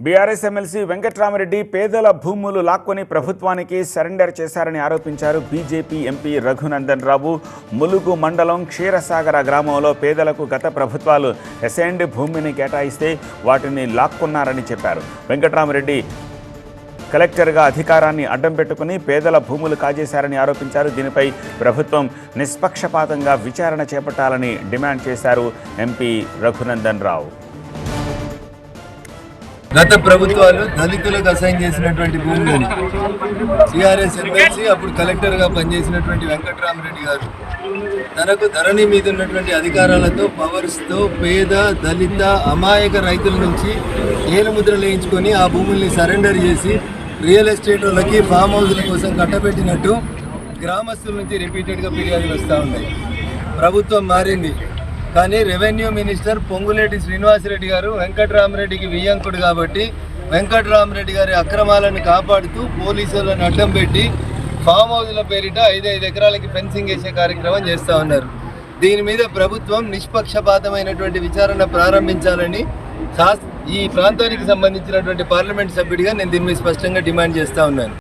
BRS MLC Venkatrama Reddy పేదల భూములు లాక్కొని ప్రభుత్వానికి సరెండర్ చేశారని ఆరోపించారు బీజేపీ ఎంపీ రఘునందన్ రావు. ములుగు మండలం క్షీరసాగర గ్రామంలో పేదలకు గత ప్రభుత్వాలు ఎసెండ్ భూమిని కేటాయిస్తే వాటిని లాక్కున్నారని చెప్పారు. వెంకట్రామరెడ్డి కలెక్టర్గా అధికారాన్ని అడ్డం పెట్టుకుని పేదల భూములు కాజేశారని ఆరోపించారు. దీనిపై ప్రభుత్వం నిష్పక్షపాతంగా విచారణ చేపట్టాలని డిమాండ్ చేశారు ఎంపీ రఘునందన్ రావు. గత ప్రభుత్వాలు దళితులకు అసైన్ చేసినటువంటి భూములని సిఆర్ఎస్ ఎమ్మెల్సీ అప్పుడు కలెక్టర్గా పనిచేసినటువంటి వెంకటరామరెడ్డి గారు. తనకు ధరణి మీద ఉన్నటువంటి అధికారాలతో పవర్స్తో పేద దళిత అమాయక రైతుల నుంచి ఏలుముద్ర లేయించుకొని ఆ భూముల్ని సరెండర్ చేసి రియల్ ఎస్టేట్ వాళ్ళకి ఫామ్ హౌస్ల కోసం కట్టబెట్టినట్టు గ్రామస్తుల నుంచి రిపీటెడ్గా ఫిర్యాదులు వస్తూ ఉన్నాయి. ప్రభుత్వం మారింది. కానీ రెవెన్యూ మినిస్టర్ పొంగులేటి శ్రీనివాసరెడ్డి గారు వెంకటరామరెడ్డికి వియ్యంకుడు కాబట్టి వెంకటరామరెడ్డి గారి అక్రమాలను కాపాడుతూ పోలీసులను అడ్డం పెట్టి ఫామ్ హౌస్ల పేరిట ఐదు ఐదు ఎకరాలకి ఫెన్సింగ్ వేసే కార్యక్రమం చేస్తూ ఉన్నారు. దీని మీద ప్రభుత్వం నిష్పక్షపాతమైనటువంటి విచారణ ప్రారంభించాలని శాస్ ఈ ప్రాంతానికి సంబంధించినటువంటి పార్లమెంట్ సభ్యుడిగా నేను దీని మీద స్పష్టంగా డిమాండ్ చేస్తూ ఉన్నాను.